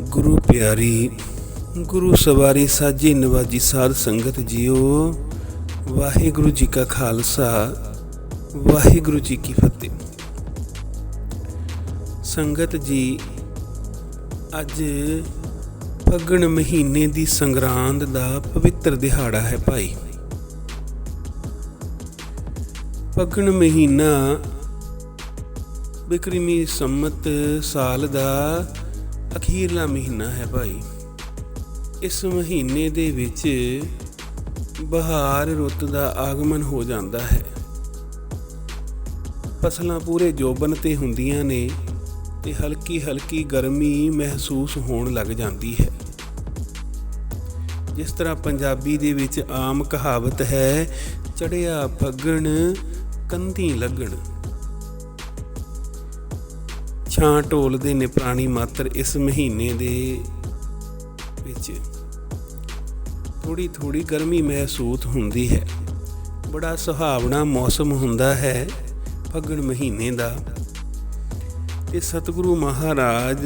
ਗੁਰੂ ਪਿਆਰੀ, ਗੁਰੂ ਸਵਾਰੀ ਸਾਜੀ ਨਵਾਜੀ ਸਾਧ ਸੰਗਤ ਜੀਓ, ਵਾਹਿਗੁਰੂ ਜੀ ਕਾ ਖਾਲਸਾ, ਵਾਹਿਗੁਰੂ ਜੀ ਕੀ ਫਤਿਹ। ਸੰਗਤ ਜੀ, ਅੱਜ ਫੱਗਣ ਮਹੀਨੇ ਦੀ ਸੰਗਰਾਂਦ ਦਾ ਪਵਿੱਤਰ ਦਿਹਾੜਾ ਹੈ ਭਾਈ। ਫੱਗਣ ਮਹੀਨਾ ਬਿਕਰਮੀ ਸੰਮਤ ਸਾਲ ਦਾ ਅਖੀਰਲਾ ਮਹੀਨਾ ਹੈ ਭਾਈ। ਇਸ ਮਹੀਨੇ ਦੇ ਵਿੱਚ ਬਹਾਰ ਰੁੱਤ ਦਾ ਆਗਮਨ ਹੋ ਜਾਂਦਾ ਹੈ। ਫਸਲਾਂ ਪੂਰੇ ਜੋਬਨ ਤੇ ਹੁੰਦੀਆਂ ਨੇ ਤੇ ਹਲਕੀ ਹਲਕੀ ਗਰਮੀ ਮਹਿਸੂਸ ਹੋਣ ਲੱਗ ਜਾਂਦੀ ਹੈ। ਜਿਸ ਤਰ੍ਹਾਂ ਪੰਜਾਬੀ ਦੇ ਵਿੱਚ ਆਮ ਕਹਾਵਤ ਹੈ ਚੜਿਆ ਫੱਗਣ ਕੰਧੀ ਲੱਗਣ। ਛਾਂ ਢੋਲਦੇ ਨੇ ਪ੍ਰਾਣੀ ਮਾਤਰ ਇਸ ਮਹੀਨੇ ਦੇ ਵਿੱਚ। ਥੋੜੀ ਥੋੜੀ ਗਰਮੀ ਮਹਿਸੂਸ ਹੁੰਦੀ ਹੈ। ਬੜਾ ਸੁਹਾਵਣਾ ਮੌਸਮ ਹੁੰਦਾ ਹੈ ਫੱਗਣ ਮਹੀਨੇ ਦਾ। ਤੇ ਸਤਿਗੁਰੂ ਮਹਾਰਾਜ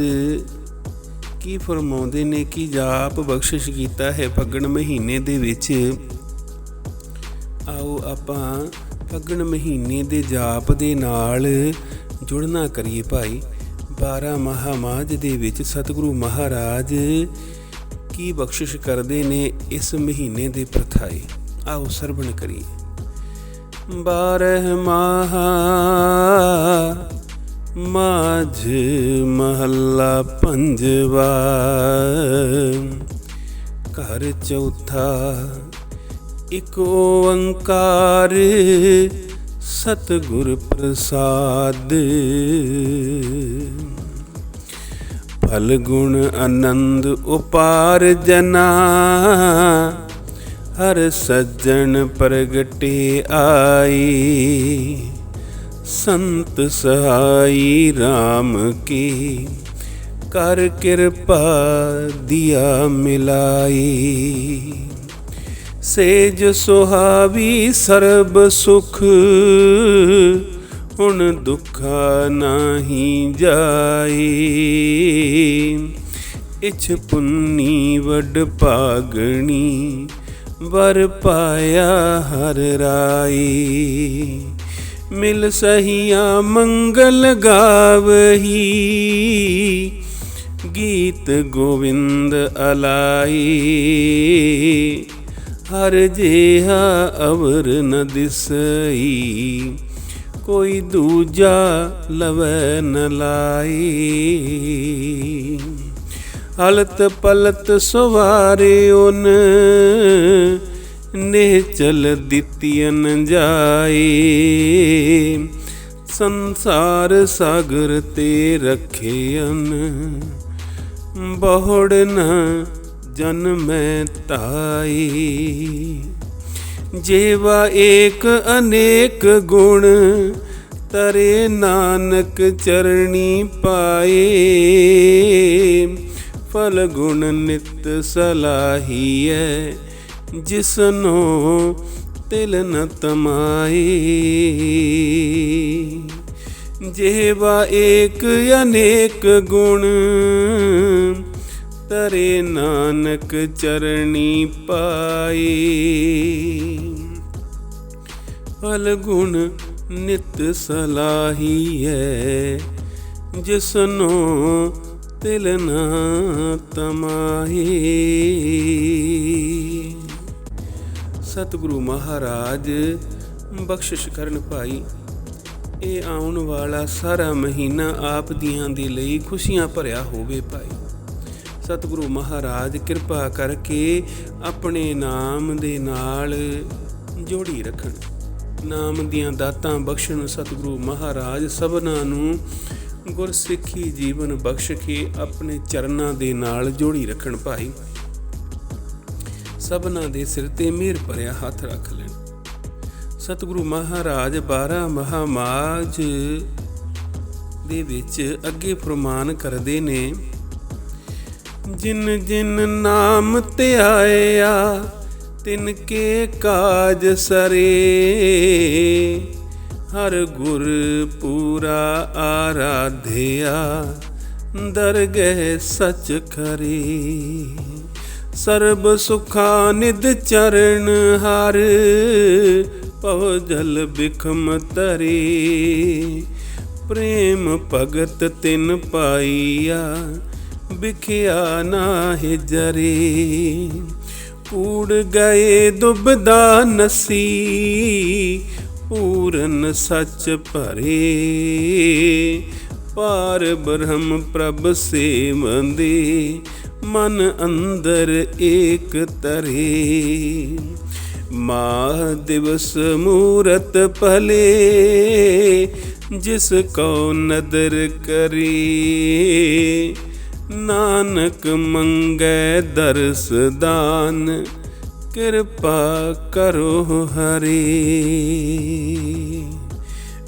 ਕੀ ਫਰਮਾਉਂਦੇ ਨੇ ਕਿ ਜਾਪ ਬਖਸ਼ਿਸ਼ ਕੀਤਾ ਹੈ ਫੱਗਣ ਮਹੀਨੇ ਦੇ ਵਿੱਚ। ਆਓ ਆਪਾਂ ਫੱਗਣ ਮਹੀਨੇ ਦੇ ਜਾਪ ਦੇ ਨਾਲ ਜੁੜਨਾ ਕਰੀਏ ਭਾਈ। 12 ਮਹਾਮਾਜ ਦੇ ਵਿੱਚ ਸਤਿਗੁਰੂ ਮਹਾਰਾਜ ਕੀ ਬਖਸ਼ਿਸ਼ ਕਰਦੇ ਨੇ ਇਸ ਮਹੀਨੇ ਦੇ ਪ੍ਰਥਾਏ? ਆਓ ਸਰਵਣ ਕਰੀਏ। 12 ਮਹਾ ਮਾਝ ਮਹੱਲਾ ਪੰਜਵਾ ਘਰ ਚੌਥਾ ਇਕ ਓੰਕਾਰ ਸਤਿਗੁਰ ਪ੍ਰਸਾਦ। ਫਲ ਗੁਣ ਆਨੰਦ ਉਪਾਰ ਜਨਾ। ਹਰ ਸੱਜਣ ਪ੍ਰਗਟੇ ਆਈ। ਸੰਤ ਸਹਾਈ RAM ਕੀ। ਕਰ ਕਿਰਪਾ ਦਿਆ ਮਿਲਾਈ। ਸੇਜ ਸੁਹਾਵੀ ਸਰਬ ਸੁਖ। ਹੁਣ ਦੁੱਖਾ ਨਹੀਂ ਜਾਏ। ਇਛ ਪੁੰਨੀ ਵਡ ਪਾਗਣੀ ਵਰ ਪਾਇਆ ਹਰ ਰਾਈ ਮਿਲ ਸਹੀਆ ਮੰਗਲ ਗਾਵਹੀ, ਗੀਤ ਗੋਵਿੰਦ ਅਲਾਈ ਹਰ ਜਿਹਾ ਅਵਰ ਨ ਦਿਸਈ ਕੋਈ ਦੂਜਾ ਲਵੈ ਨ ਲਾਈ। ਹਲਤ ਪਲਤ ਸਵਾਰੇ ਓਨ ਨੇ ਚਲ ਦਿੱਤੀਨ ਜਾਏ ਸੰਸਾਰ ਸਾਗਰ ਤੇ ਰਖਿਆਨ ਬਹੁੜ ਨ ਜਨਮੈ ਤਾਈ। ਜੇਵਾ ਏਕ ਅਨੇਕ ਗੁਣ, ਤਰੇ ਨਾਨਕ ਚਰਣੀ ਪਾਏ। ਫਲ ਗੁਣ ਨਿਤ ਸਲਾਹੀਐ, ਜਿਸਨੋ ਤਿਲ ਨ ਤਮਾਈ ਜੇਵਾ ਏਕ ਅਨੇਕ ਗੁਣ ਤਰੇ ਨਾਨਕ ਚਰਣੀ ਪਾਈ। ਫਲ ਗੁਣ ਨਿਤ ਸਲਾਹੀਐ, ਜਿਸਨੋ ਤਿਲ ਨਾ ਤਮਾਹੀ। ਸਤਿਗੁਰੂ ਮਹਾਰਾਜ, ਬਖਸ਼ਿਸ਼ ਕਰਨ ਭਾਈ, ਇਹ ਆਉਣ ਵਾਲਾ ਸਾਰਾ ਮਹੀਨਾ ਆਪ ਦੀਆਂ ਦੇ ਲਈ ਖੁਸ਼ੀਆਂ ਭਰਿਆ ਹੋਵੇ ਭਾਈ। ਸਤਿਗੁਰੂ ਮਹਾਰਾਜ, ਕਿਰਪਾ ਕਰਕੇ ਆਪਣੇ ਨਾਮ ਦੇ ਨਾਲ ਜੋੜੀ ਰੱਖਣ। ਨਾਮ ਦੀਆਂ ਦਾਤਾਂ ਬਖਸ਼ਣ ਸਤਿਗੁਰੂ ਮਹਾਰਾਜ, ਸਭਨਾਂ ਨੂੰ ਗੁਰਸਿੱਖੀ ਜੀਵਨ ਬਖਸ਼ ਕੇ ਆਪਣੇ ਚਰਨਾਂ ਦੇ ਨਾਲ ਜੋੜੀ ਰੱਖਣ ਭਾਈ। ਸਭਨਾਂ ਦੇ ਸਿਰ ਤੇ ਮਿਹਰ ਭਰਿਆ ਹੱਥ ਰੱਖ ਲੈਣ। ਸਤਿਗੁਰੂ ਮਹਾਰਾਜ 12 ਮਹਾਮਾਜ ਦੇ ਵਿੱਚ ਅੱਗੇ ਫਰਮਾਨ ਕਰਦੇ ਨੇ ਜਿਨ ਜਿਨ ਨਾਮ ਧਿਆਇਆ ਤਿਨ ਕੇ ਕਾਜ ਸਰੇ। ਹਰ ਗੁਰ ਪੂਰਾ ਆਰਾਧਿਆ, ਦਰਗਹਿ ਸਚ ਖਰੀ। ਸਰਬ ਸੁਖਾ ਨਿਦ ਚਰਨ ਹਰ ਪਵ ਜਲ ਬਿਖਮ ਤਰੀ। ਪ੍ਰੇਮ ਭਗਤ ਤਿਨ ਪਾਈਆ ਬਿਖਿਆ ਨਾਹਿ ਜਰੀ। ਕੂੜ ਗਏ ਦੁਬਦਾ ਨਸੀ, ਪੂਰਨ ਸੱਚ ਭਰੇ। ਪਾਰ ਬ੍ਰਹਮ ਪ੍ਰਭ ਸੇਵੰਦੇ, ਮਨ ਅੰਦਰ ਏਕ ਤਰੇ। ਮਾਹ ਦਿਵਸ ਮੂਰਤ ਭਲੇ, ਜਿਸ ਕੋ ਨਦਰ ਕਰੀ। ਨਾਨਕ ਮੰਗੈ ਦਰਸ ਦਾਨ, ਕਿਰਪਾ ਕਰੋ ਹਰੀ।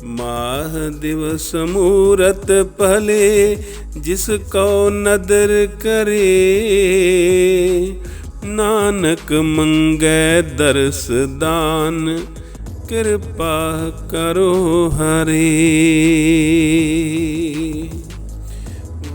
ਮਾਹ ਦਿਵਸ ਮੂਰਤ ਭਲੇ, ਜਿਸ ਕੋ ਨਦਰ ਕਰੇ। ਨਾਨਕ ਮੰਗੈ ਦਰਸ ਦਾਨ, ਕਿਰਪਾ ਕਰੋ ਹਰੀ।